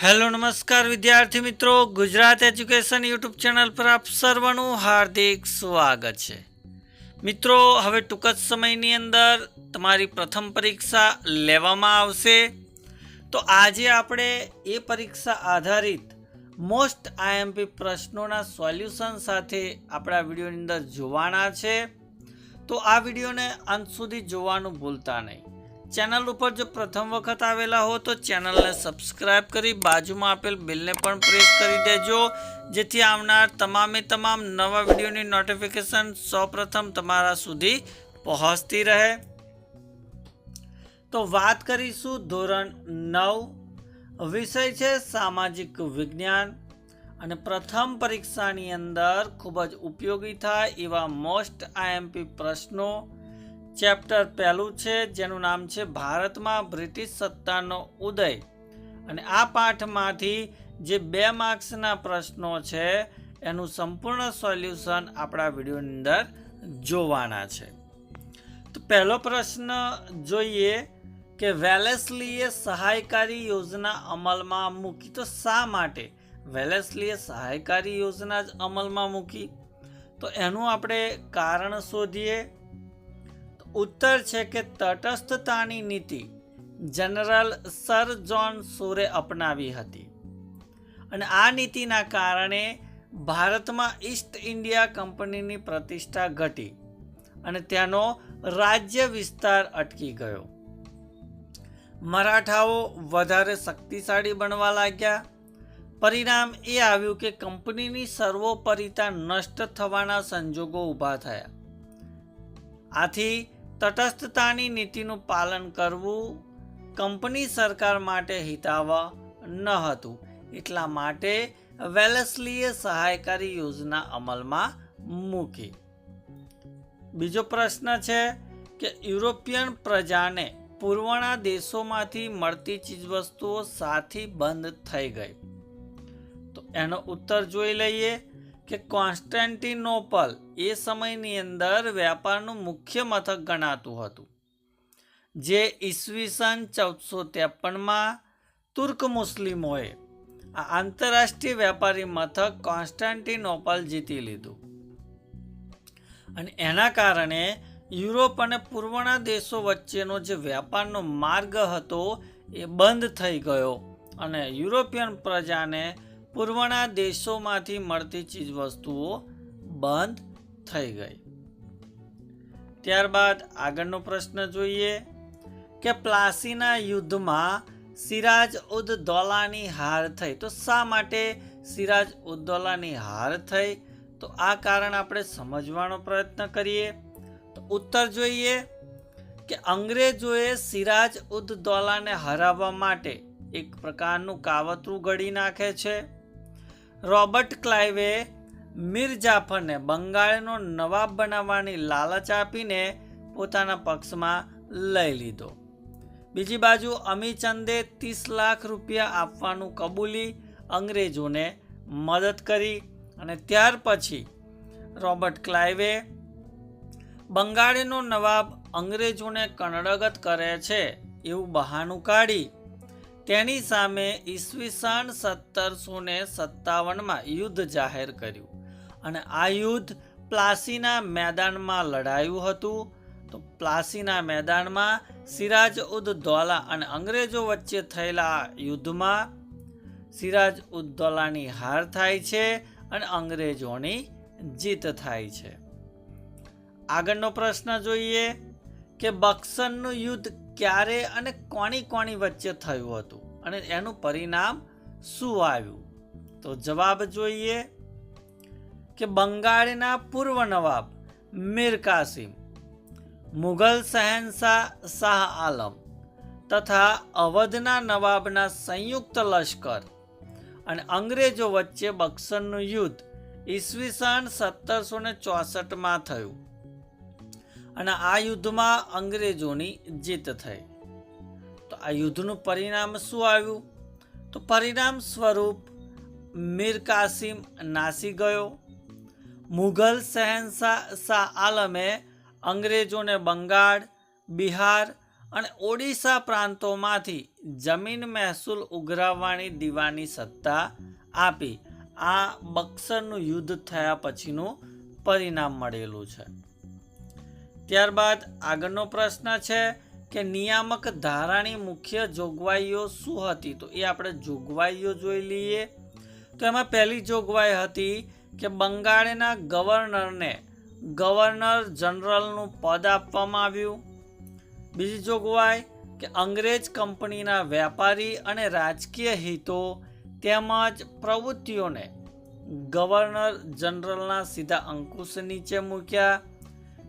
Hello, નમસ્કાર વિદ્યાર્થી મિત્રો. ગુજરાત એજ્યુકેશન યુટ્યુબ ચેનલ પર આપ સર્વનું હાર્દિક સ્વાગત છે. મિત્રો, હવે ટૂંક જ સમયની અંદર તમારી પ્રથમ પરીક્ષા લેવામાં આવશે. તો આજે આપણે એ પરીક્ષા આધારિત મોસ્ટ આઈએમપી પ્રશ્નોના સોલ્યુશન સાથે આપણા વિડીયોની અંદર જોવાના છે. તો આ વિડીયોને અંત સુધી જોવાનું ભૂલતા નહીં. ચેનલ ઉપર જો પ્રથમ વખત આવેલા હો તો ચેનલને સબસ્ક્રાઇબ કરી બાજુમાં આપેલ બિલને પણ પ્રેસ કરી દેજો. જેથી આવનાર તમામે તમામ નવા વિડીયોની નોટિફિકેશન સૌપ્રથમ તમારા સુધી પહોંચતી રહે. તો વાત કરીશું ધોરણ નવ વિષય છે સામાજિક વિજ્ઞાન. અને પ્રથમ પરીક્ષાની અંદર ખૂબ જ ઉપયોગી થાય એવા મોસ્ટ આઈએમપી પ્રશ્નો ચેપ્ટર પહેલું છે, જેનું નામ છે ભારતમાં બ્રિટિશ સત્તાનો ઉદય. અને આ પાઠમાંથી જે બે માર્ક્સના પ્રશ્નો છે, એનું સંપૂર્ણ સોલ્યુશન આપણા વિડીયોની અંદર જોવાના છે. તો પહેલો પ્રશ્ન જોઈએ કે વેલેસલીએ સહાયકારી યોજના અમલમાં મૂકી. તો શા માટે વેલેસલીએ સહાયકારી યોજના જ અમલમાં મૂકી? તો એનું આપણે કારણ શોધીએ. ઉત્તર છે કે તટસ્થતાની નીતિ જનરલ સર જોન સુરે અપનાવી હતી. અને આ નીતિના કારણે ભારતમાં ઈસ્ટ ઇન્ડિયા કંપનીની પ્રતિષ્ઠા ઘટી અને તેનો રાજ્ય વિસ્તાર અટકી ગયો. મરાઠાઓ વધારે શક્તિશાળી બનવા લાગ્યા. પરિણામ એ આવ્યું કે કંપનીની સર્વોપરિતા નષ્ટ થવાના સંજોગો ઊભા થયા. આથી તટસ્થતાની નીતિનું પાલન કરવું, કંપની સરકાર માટે હિતાવહ ન હતું. એટલા માટે વેલેસ્લીએ સહાયકારી યોજના અમલમાં મૂકી. બીજો પ્રશ્ન છે કે યુરોપિયન પ્રજાને પૂર્વના દેશોમાંથી મળતી ચીજવસ્તુઓ સાથી બંધ થઈ ગઈ. તો એનો ઉત્તર જોઈ લઈએ. કે કોન્સ્ટેન્ટિનોપલ એ સમયની અંદર વ્યાપારનું મુખ્ય મથક ગણાતું હતું. જે ઈસવીસન ચૌદસો ત્રેપનમાં તુર્ક મુસ્લિમોએ આ આંતરરાષ્ટ્રીય વ્યાપારી મથક કોન્સ્ટાન્ટિનોપલ જીતી લીધું. અને એના કારણે યુરોપ અને પૂર્વના દેશો વચ્ચેનો જે વ્યાપારનો માર્ગ હતો એ બંધ થઈ ગયો અને યુરોપિયન પ્રજાને પૂર્વના દેશોમાંથી મળતી ચીજવસ્તુઓ બંધ થઈ ગઈ. ત્યારબાદ આગળનો પ્રશ્ન જોઈએ કે પ્લાસીના યુદ્ધમાં સિરાજ ઉદ દૌલાની હાર થઈ. તો શા માટે સિરાજ ઉદ દૌલાની હાર થઈ? તો આ કારણ આપણે સમજવાનો પ્રયત્ન કરીએ. તો ઉત્તર જોઈએ કે અંગ્રેજોએ સિરાજ ઉદ દૌલાને હરાવવા માટે એક પ્રકારનું કાવતરું ઘડી નાખે છે. રોબર્ટ ક્લાઇવે મીર જાફરને બંગાળનો નવાબ બનાવવાની લાલચ આપીને પોતાના પક્ષમાં લઈ લીધો. બીજી બાજુ અમીચંદે ત્રીસ લાખ રૂપિયા આપવાનું કબૂલી અંગ્રેજોને મદદ કરી અને ત્યાર પછી રોબર્ટ ક્લાઇવે બંગાળીનો નવાબ અંગ્રેજોને કણડગત કરે છે એવું બહાનું કાઢી તેની સામે ઈસવીસન સત્તરસો ને સત્તાવનમાં યુદ્ધ જાહેર કર્યું. અને આ યુદ્ધ પ્લાસીના મેદાનમાં લડાયું હતું. તો પ્લાસીના મેદાનમાં સિરાજ ઉદ દૌલા અને અંગ્રેજો વચ્ચે થયેલા યુદ્ધમાં સિરાજ ઉદ દૌલાની હાર થાય છે અને અંગ્રેજોની જીત થાય છે. આગળનો પ્રશ્ન જોઈએ કે બક્સરનું યુદ્ધ ક્યારે અને કોની કોની વચ્ચે થયું હતું અને એનું પરિણામ શું આવ્યું? તો જવાબ જોઈએ કે બંગાળના પૂર્વ નવાબ મીર કાસિમ, મુઘલ શહેનશાહ શાહ આલમ તથા અવધના નવાબના સંયુક્ત લશ્કર અને અંગ્રેજો વચ્ચે બક્સરનું યુદ્ધ ઈસવીસન સત્તરસો ને ચોસઠમાં થયું. અને આ યુદ્ધમાં અંગ્રેજોની જીત થઈ. તો આ યુદ્ધનું પરિણામ શું આવ્યું? તો પરિણામ સ્વરૂપ મીર કાસિમ નાસી ગયો. મુઘલ શહેનશાહ શાહ આલમે અંગ્રેજોને બંગાળ, બિહાર અને ઓડિશા પ્રાંતોમાંથી જમીન મહેસૂલ ઉઘરાવવાની દીવાની સત્તા આપી. આ બક્સરનું યુદ્ધ થયા પછીનું પરિણામ મળેલું છે. ત્યારબાદ આગળનો પ્રશ્ન છે કે નિયામક ધારાની મુખ્ય જોગવાઈઓ શું હતી? તો એ આપણે જોગવાઈઓ જોઈ લઈએ. તો એમાં પહેલી જોગવાઈ હતી કે બંગાળના ગવર્નરને ગવર્નર જનરલનું પદ આપવામાં આવ્યું. બીજી જોગવાઈ કે અંગ્રેજ કંપનીના વેપારી અને રાજકીય હિતો તેમજ પ્રવૃત્તિઓને ગવર્નર જનરલના સીધા અંકુશ નીચે મૂક્યા.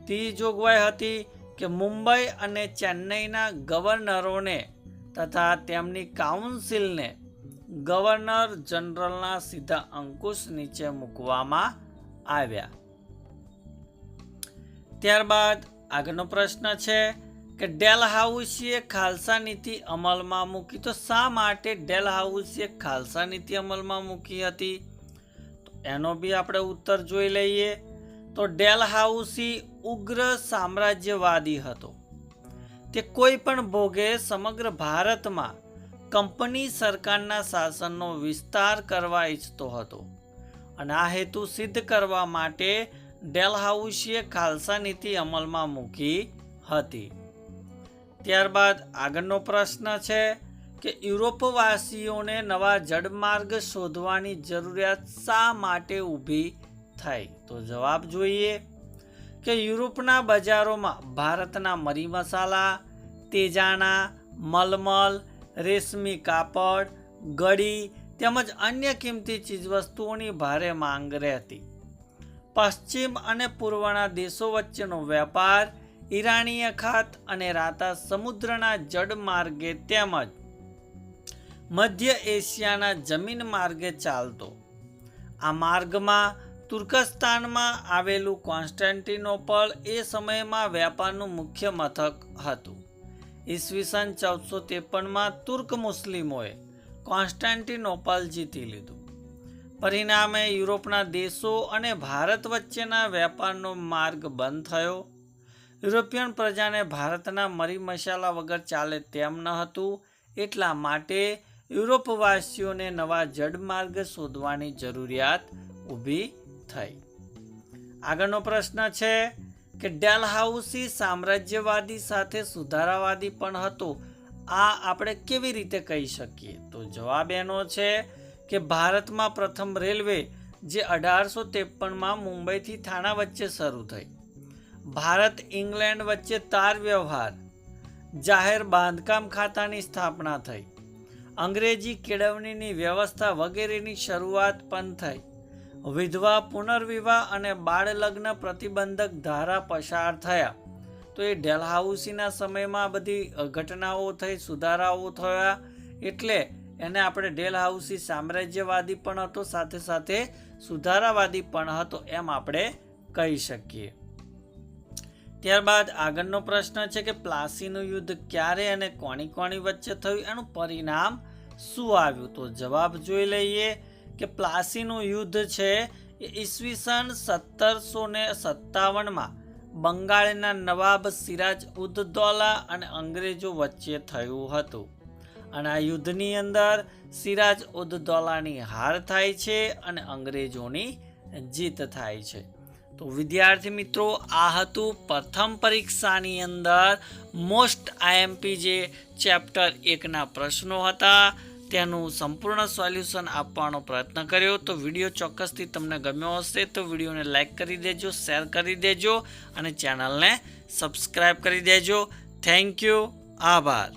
ત્રીજી જોગવાઈ હતી કે મુંબઈ અને ચેન્નઈના ગવર્નરોને તથા તેમની કાઉન્સિલને ગવર્નર જનરલના સીધા અંકુશ નીચે મૂકવામાં આવ્યા. ત્યારબાદ આગળનો પ્રશ્ન છે કે ડેલ હાઉસીએ ખાલસા નીતિ અમલમાં મૂકી, તો શા માટે ડેલ હાઉસીએ ખાલસા નીતિ અમલમાં મૂકી હતી? તો એનો બી આપણે ઉત્તર જોઈ લઈએ. તો ડેલ હાઉસી ઉગ્ર સામ્રાજ્યવાદી હતો. તે કોઈ પણ ભોગે સમગ્ર ભારતમાં કંપની સરકારના શાસનનો વિસ્તાર કરવા ઈચ્છતો હતો અને આ હેતુ સિદ્ધ કરવા માટે ડેલહાઉસીએ ખાલસા નીતિ અમલમાં મૂકી હતી. ત્યારબાદ આગળનો પ્રશ્ન છે કે યુરોપવાસીઓને નવા જળમાર્ગ શોધવાની જરૂરિયાત શા માટે ઊભી થઈ? તો જવાબ જોઈએ કે યુરોપના બજારોમાં ભારતના મરી મસાલા તેજાણા, મલમલ, રેશમી કાપડ, ગળી તેમજ અન્ય કિંમતી ચીજવસ્તુઓની ભારે માંગ રહેતી. પશ્ચિમ અને પૂર્વના દેશો વચ્ચેનો વેપાર, ઈરાનીય ખાત અને રાતા સમુદ્રના જળ માર્ગે તેમજ મધ્ય એશિયાના જમીન માર્ગે ચાલતો. આ માર્ગમાં તુર્કસ્તાનમાં આવેલું કોન્સ્ટેન્ટિનોપલ એ સમયમાં વ્યાપારનું મુખ્ય મથક હતું. ઈસવીસન ચૌદસો ત્રેપનમાં તુર્ક મુસ્લિમોએ કોન્સ્ટન્ટિનોપલ જીતી લીધું. પરિણામે યુરોપના દેશો અને ભારત વચ્ચેના વેપારનો માર્ગ બંધ થયો. યુરોપિયન પ્રજાને ભારતના મરી મસાલા વગર ચાલે તેમ ન હતું, એટલા માટે યુરોપવાસીઓને નવા જળમાર્ગ શોધવાની જરૂરિયાત ઊભી થઈ. આગળનો પ્રશ્ન છે કે ડેલહાઉસી સામ્રાજ્યવાદી સાથે સુધારાવાદી પણ હતો. આ આપણે કેવી રીતે કહી શકીએ? તો જવાબ એનો છે કે ભારતમાં પ્રથમ રેલવે જે અઢારસો ત્રેપનમાં મુંબઈથી થાણા વચ્ચે શરૂ થઈ. ભારત ઇંગ્લેન્ડ વચ્ચે તાર વ્યવહાર, જાહેર બાંધકામ ખાતાની સ્થાપના થઈ, અંગ્રેજી કેળવણીની વ્યવસ્થા વગેરેની શરૂઆત પણ થઈ. વિધવા પુનર્વિવાહ અને બાળ લગ્ન પ્રતિબંધક ધારા પસાર થયા. તો એ ડેલહાઉસીના સમયમાં બધી ઘટનાઓ થઈ, સુધારાઓ થયા. એટલે એને આપણે ડેલહાઉસી સામ્રાજ્યવાદી પણ હતો, સાથે સાથે સુધારાવાદી પણ હતો એમ આપણે કહી શકીએ. ત્યારબાદ આગળનો પ્રશ્ન છે કે પ્લાસીનું યુદ્ધ ક્યારે અને કોની કોની વચ્ચે થયું? એનું પરિણામ શું આવ્યું? તો જવાબ જોઈ લઈએ. કે પ્લાસીનું યુદ્ધ છે એ ઈસવીસન સત્તરસો ને સત્તાવનમાં બંગાળના નવાબ સિરાજ ઉદ્દૌલા અને અંગ્રેજો વચ્ચે થયું હતું. અને આ યુદ્ધની અંદર સિરાજ ઉદ્દૌલાની હાર થાય છે અને અંગ્રેજોની જીત થાય છે. તો વિદ્યાર્થી મિત્રો, આ હતું પ્રથમ પરીક્ષાની અંદર મોસ્ટ આઈએમપી જે ચેપ્ટર એકના પ્રશ્નો હતા. તેનું સંપૂર્ણ સોલ્યુશન આપવાનો પ્રયત્ન કર્યો તો વીડિયો ચોક્કસથી તમને ગમ્યો હશે તો વિડીયોને લાઇક કરી દેજો, શેર કરી દેજો અને ચેનલને સબસ્ક્રાઈબ કરી દેજો. Thank you. આભાર.